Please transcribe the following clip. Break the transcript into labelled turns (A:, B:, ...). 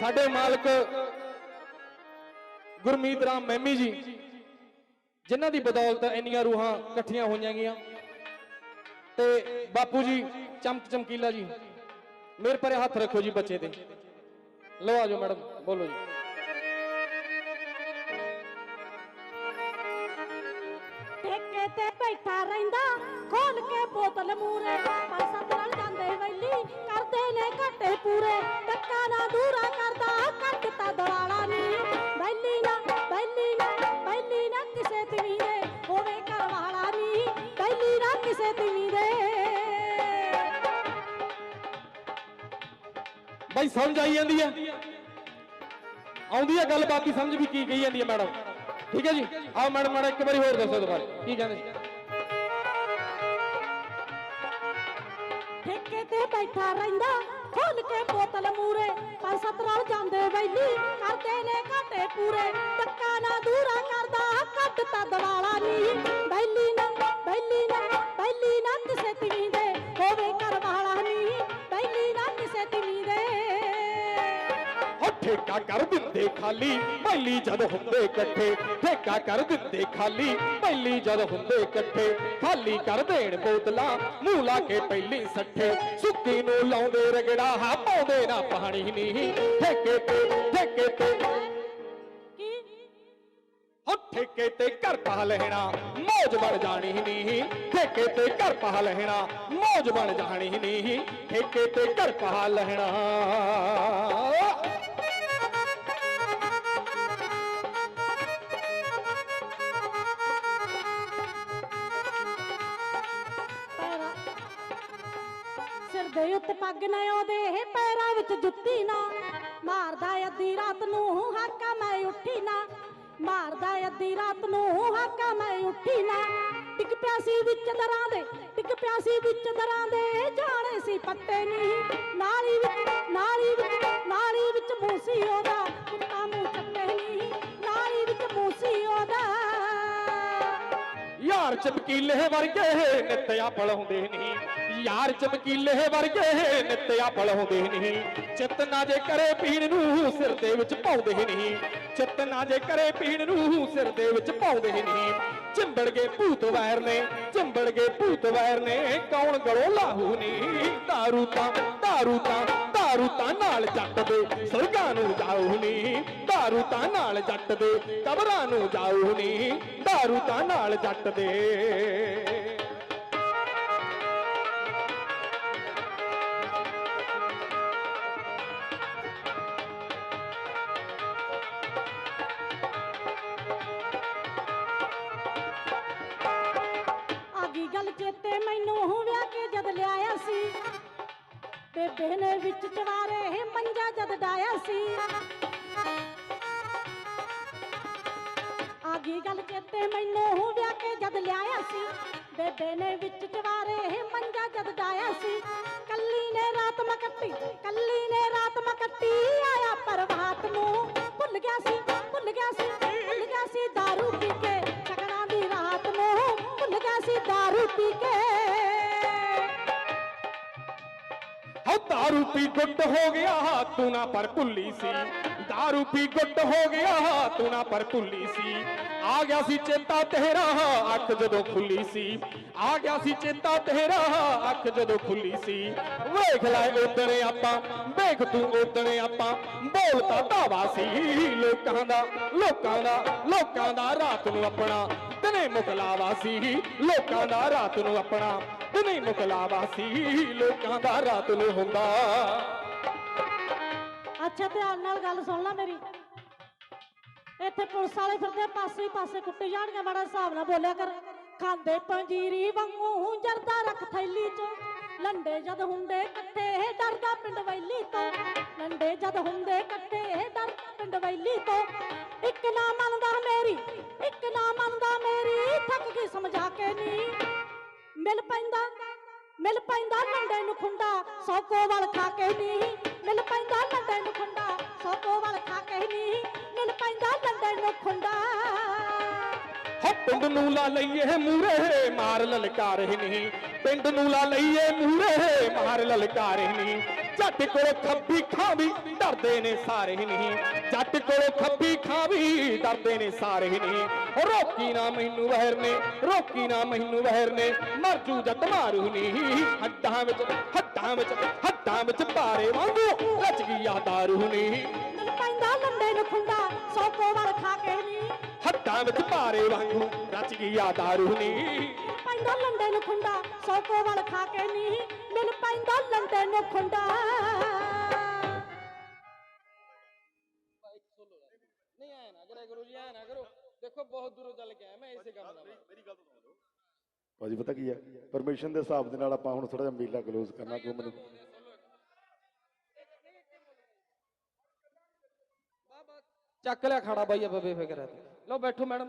A: ਸਾਡੇ ਮਾਲਕ ਗੁਰਮੀਤ ਰਾਮ ਮੈਮੀ ਜੀ, ਜਿਨ੍ਹਾਂ ਦੀ ਬਦੌਲਤ ਇੰਨੀਆਂ ਰੂਹਾਂ ਇਕੱਠੀਆਂ ਹੋਈਆਂ ਗਈਆਂ। ਤੇ ਬਾਪੂ ਜੀ, ਚਮਕ ਚਮਕੀਲਾ ਜੀ, ਮੇਰੇ ਪਰੇ ਹੱਥ ਰੱਖੋ ਜੀ ਬੱਚੇ ਤੇ ਲਓ ਆਜੋ ਮੈਡਮ, ਬੋਲੋ ਜੀ।
B: ਠੇਕੇ ਤੇ ਬੈਠਾ ਰਹਿੰਦਾ, ਖੋਲ ਕੇ ਬੋਤਲ ਮੂਰੇ ਪਾਸਾ ਜਾਂਦੇ ਵੈਲੀ, ਕਰਦੇ ਨੇ ਘਾਟੇ ਪੂਰੇ। ਟੱਕਾ ਨਾ ਦੂਰਾ ਕਰਦਾ ਕੱਟਤਾ ਦਲਾਲਾ ਨੀ। ਵੈਲੀ ਨਾ ਵੈਲੀ ਨਾ ਵੈਲੀ ਨਾ ਕਿਸੇ ਤਵੀ ਦੇ, ਹੋਵੇ ਘਰ ਨੀ ਵੈਲੀ ਨਾ ਕਿਸੇ ਤਵੀ ਦੇ।
A: ਬਾਈ ਸਮਝ ਆਈ ਜਾਂਦੀ ਹੈ? ਆਉਂਦੀ ਹੈ ਗੱਲ ਬਾਕੀ, ਸਮਝ ਵੀ ਕੀ ਕਹੀ ਜਾਂਦੀ ਹੈ ਮੈਡਮ? ਠੀਕ ਹੈ ਜੀ? ਆਓ ਮੈਡਮ ਮੈਡਮ, ਇੱਕ ਵਾਰੀ ਹੋਰ ਦੱਸੋ ਦੁਬਾਰਾ। ਕੀ ਕਹਿੰਦੇ
B: ਠੇਕੇ ਤੇ ਬੈਠਾ ਰਹਿੰਦਾ ਖੋਲ ਕੇ ਬੋਤਲ ਮੂਰੇ ਪਰ ਸਤਰਾਲ ਜਾਂਦੇ ਵੈਲੀ ਕਰਦੇ ਨੇ ਘਾਟੇ ਪੂਰੇ। ਟੱਕਾ ਨਾ ਦੂਰਾ ਕਰਦਾ
A: ਠੇਕਾ ਕਰ ਦਿੰਦੇ ਖਾਲੀ ਪਹਿਲੀ ਜਦ ਹੁੰਦੇ ਇਕੱਠੇ ਠੇਕਾ ਕਰ ਦਿੰਦੇ ਖਾਲੀ ਪਹਿਲੀ ਜਦ ਹੁੰਦੇ ਇਕੱਠੇ ਖਾਲੀ ਕਰ ਦੇਣ ਬੋਤਲਾਂ ਮੂੰਹ ਲਾ ਕੇ ਪਹਿਲੀ ਸੱਠੇ ਸੁੱਕੀ ਨੂੰ ਲਾਉਂਦੇ ਰਗੜਾ ਹਾ ਪਾਉਂਦੇ ਨਾ ਪਾਣੀ ਨਹੀਂ ਠੇਕੇ ਤੇ ਠੇਕੇ ਤੇ। ਠੇਕੇ ਤੇ ਘਰ ਪਾ ਲੈਣਾ ਮੌਜ ਬਣ ਜਾਣੀ ਨਹੀਂ ਠੇਕੇ ਤੇ ਘਰ ਪਾ ਲੈਣਾ ਮੌਜ ਬਣ ਜਾਣੀ ਨਹੀਂ ਠੇਕੇ ਤੇ ਘਰ ਪਾ ਲੈਣਾ।
B: ਸਿਰ ਪੱਗ ਨਾ ਆਉਂਦੇ ਪੈਰਾਂ ਵਿੱਚ ਜੁੱਤੀ ਨਾ। ਮਾਰਦਾ ਅੱਧੀ ਰਾਤ ਨੂੰ ਹਾਕਾ ਮੈਂ ਉੱਠੀ ਨਾ। ਮਾਰਦਾ ਅੱਧੀ ਰਾਤ ਨੂੰ ਹਾਕਾ ਮੈਂ ਉੱਠੀ ਨਾ। ਟਿਕ ਪਿਆ ਸੀ ਵਿੱਚ ਦਰਾਂ ਦੇ, ਟਿਕ ਪਿਆ ਸੀ ਵਿੱਚ ਦਰਾਂ ਦੇ। ਜਾਣੇ ਸੀ ਪੱਤੇ ਨਹੀਂ। ਨਾਲੀ ਵਿੱਚ ਨਾਲੀ ਵਿੱਚ
A: ਯਾਰ ਚਮਕੀਲੇ ਵਰਗੇ ਨਿੱਤਿਆ ਹੁੰਦੇ ਨਹੀਂ। ਯਾਰ ਚਮਕੀਲੇ ਵਰਗੇ ਨਿੱਤਿਆ ਪਲਾਉਂਦੇ ਨਹੀਂ। ਚਿੱਤ ਨਾ ਜੇ ਕਰੇ ਪੀਣ ਨੂੰ ਸਿਰ ਦੇ ਵਿੱਚ ਪਾਉਂਦੇ ਨਹੀਂ। ਚਿੱਤ ਨਾ ਜੇ ਕਰੇ ਪੀਣ ਨੂੰ ਸਿਰ ਦੇ ਵਿੱਚ ਪਾਉਂਦੇ ਨਹੀਂ। ਚਿੰਬੜ ਗਏ ਭੂਤ ਵੈਰ ਨੇ ਚਿੰਬੜ ਗਏ ਭੂਤ ਵੈਰ ਨੇ ਕੌਣ ਗੜੋ ਲਾਹੂ ਨਹੀਂ दारू ਤਾਂ दारू ਤਾਂ दारू ਤਾਂ ਨਾਲ ਜੱਟ ਦੇ ਸਰਗਾਂ ਨੂੰ ਜਾਊ ਨਹੀਂ दारू ਤਾਂ ਨਾਲ ਜੱਟ ਦੇ ਕਬਰਾਂ ਨੂੰ ਜਾਊ ਨਹੀਂ दारू ਤਾਂ ਨਾਲ ਜੱਟ ਦੇ
B: ਗੱਲ ਚੇਤੇ ਮੈਨੂੰ ਵਿਆਹ ਕੇ ਜਦ ਲਿਆਇਆ ਸੀ। ਬੇਬੇ ਨੇ ਵਿੱਚ ਚਵਾਰੇ ਮੰਜਾ ਜਦ ਡਾਇਆ ਸੀ। ਆਗੀ ਗੱਲ ਚੇਤੇ ਮੈਨੂੰ ਵਿਆਹ ਕੇ ਜਦ ਲਿਆਇਆ ਸੀ। ਬੇਬੇ ਨੇ ਵਿੱਚ ਚਵਾਰੇ ਮੰਜਾ ਜਦ ਡਾਇਆ ਸੀ। ਕੱਲੀ ਨੇ ਰਾਤ ਮੈਂ ਕੱਟੀ ਕੱਲੀ ਨੇ ਰਾਤ ਮੈਂ ਕੱਟੀ ਆਇਆ ਪ੍ਰਭਾਤ ਨੂੰ ਭੁੱਲ ਗਿਆ ਸੀ, ਭੁੱਲ ਗਿਆ ਸੀ। दारू ਪੀ ਕੇ
A: ਹਉ दारू ਪੀ ਗੁੱਟ ਹੋ ਗਿਆ ਤੂੰ ਨਾ ਪਰ ਭੁੱਲੀ ਸੀ दारू ਪੀ ਗੁੱਟ ਹੋ ਗਿਆ ਤੂੰ ਨਾ ਪਰ ਭੁੱਲੀ ਸੀ ਆ ਗਿਆ ਸੀ ਚੇਤਾ ਤੇਰਾ ਅੱਖ ਜਦੋਂ ਖੁੱਲੀ ਸੀ ਆ ਗਿਆ ਸੀ ਚੇਤਾ ਤੇਰਾ ਅੱਖ ਜਦੋਂ ਖੁੱਲੀ ਸੀ ਵੇਖ ਲੈ ਉਦਣੇ ਆਪਾਂ ਵੇਖ ਤੂੰ ਉਦਣੇ ਆਪਾਂ ਬੋਲਤਾ ਧਾਵਾ ਸੀ ਲੋਕਾਂ ਦਾ ਲੋਕਾਂ ਦਾ ਲੋਕਾਂ ਦਾ ਰਾਤ ਨੂੰ ਆਪਣਾ ਦਿਨੇ ਮੁਕਲਾਵਾ ਸੀ, ਲੋਕਾਂ ਦਾ ਰਾਤ ਨੂੰ ਆਪਣਾ। ਦਿਨੇ ਮੁਕਲਾਵਾ ਸੀ, ਲੋਕਾਂ ਦਾ ਰਾਤ ਨੂੰ ਹੁੰਦਾ।
B: ਅੱਛਾ, ਧਿਆਨ ਨਾਲ ਗੱਲ ਸੁਣ ਲੈ ਮੇਰੀ। ਇੱਥੇ ਪੁਲਿਸ ਵਾਲੇ ਫਿਰਦੇ ਪਾਸੇ ਹੀ ਪਾਸੇ ਕੁੱਟੀ ਜਾਣਗੇ ਬੜਾ ਹਿਸਾਬ ਨਾਲ ਬੋਲਿਆ ਕਰ। ਖਾਂਦੇ ਪੰਜੀਰੀ ਵਾਂਗੂ ਜਰਦਾ ਰੱਖ ਥੈਲੀ ਚ। ਲੰਡੇ ਜਦ ਹੁੰਦੇ ਇਕੱਠੇ ਡਰਦਾ ਪਿੰਡ ਵੈਲੀ ਤੋਂ। ਲੰਡੇ ਜਦ ਹੁੰਦੇ ਇਕੱਠੇ ਡਰਦਾ ਪਿੰਡ ਵੈਲੀ ਤੋਂ। ਇੱਕ ਨਾ ਮੰਨਦਾ ਮੇਰੀ, ਇੱਕ ਨਾ ਮੰਨਦਾ ਮੇਰੀ, ਥੱਕ ਗਈ ਸਮਝਾ ਕੇ ਨਹੀਂ ਮਿਲ ਪੈਂਦਾ ਮਿਲ ਪੈਂਦਾ ਲੰਡੇ ਨੂੰ ਖੁੰਡਾ ਸੌਕੋ ਵਾਲ ਖਾ ਕੇ ਨਹੀਂ ਮਿਲ ਪੈਂਦਾ ਲੰਡੇ ਨੂੰ ਖੁੰਡਾ ਸੌਕੋ ਵਾਲ ਖਾ ਕੇ ਨਹੀਂ ਮਿਲ ਪੈਂਦਾ ਲੰਡੇ ਨੂੰ ਖੁੰਡਾ।
A: ਹੋ ਪਿੰਡ ਨੂੰ ਲਾ ਲਈਏ ਮੂਰੇ ਮਾਰ ਲਲਕਾਰੇ ਨਹੀਂ ਪਿੰਡ ਨੂੰ ਲਾ ਲਈਏ ਮੂਰੇ ਮਾਰ ਲਲਕਾਰੇ ਨਹੀਂ। ਜੱਟ ਕੋਲ ਖੱਬੀ ਖਾਂ ਵੀ ਡਰਦੇ ਨੇ ਸਾਰੇ ਨਹੀਂ। ਜੱਟ ਕੋਲ ਖੱਬੀ ਖਾਂ ਵੀ ਡਰਦੇ ਨੇ ਸਾਰੇ ਨਹੀਂ। ਰੋਕੀ ਨਾ ਮੈਨੂੰ ਵਹਿਰ ਨੇ ਰੋਕੀ ਨਾ ਮੈਨੂੰ ਵਹਿਰ ਨੇ। ਮਰ ਜੂ ਜੱਟ ਮਾਰੂ ਨਹੀਂ। ਹੱਡਾਂ ਵਿੱਚ ਹੱਡਾਂ ਵਿੱਚ ਹੱਡਾਂ ਵਿੱਚ ਭਾਰੇ ਵਾਂਗੂ ਰਚ ਗਿਆ ਦਾਰੂ ਨਹੀਂ
B: ਪੈਂਦਾ ਲੰਡੇ ਨੂੰ ਖੁੰਡਾ ਸੌ ਕੋ ਵਾਰ ਖਾ ਕੇ ਨੀ।
A: ਹੱਡਾਂ ਵਿੱਚ ਭਾਰੇ ਵਾਂਗੂ ਰਚ ਗਿਆ ਦਾਰੂ ਨਹੀਂ
B: ਪੈਂਦਾ ਲੰਡੇ ਨੂੰ ਖੁੰਡਾ ਸੌ ਕੋ ਵਾਰ ਖਾ ਕੇ ਨੀ ਮਿਲ ਪੈਂਦਾ ਲੰਡੇ ਨੂੰ ਖੁੰਡਾ।
C: ਨਹੀਂ ਆਇਆ ਨਾ ਕਰਿਆ ਕਰੋ ਜੀ ਆਇਆ ਨਾ ਕਰੋ। ਦੇਖੋ ਬਹੁਤ ਦੂਰੋਂ ਚੱਲ ਕੇ ਆਇਆ ਮੈਂ ਇਸੇ ਕੰਮ ਦਾ
D: ਭਾਜੀ ਪਤਾ ਕੀ ਹੈ ਪਰਮਿਸ਼ਨ ਦੇ ਹਿਸਾਬ ਦੇ ਨਾਲ ਆਪਾਂ ਹੁਣ ਥੋੜਾ ਜਿਹਾ ਮੇਲਾ ਕਲੋਜ਼ ਕਰਨਾ ਕਿਉਂ ਮੈਨੂੰ
C: ਚੱਕ ਲਿਆ ਖਾਣਾ ਬਾਈ ਆਪਾਂ ਬੇਫਿਕਰ ਹੈ ਲਓ ਬੈਠੋ ਮੈਡਮ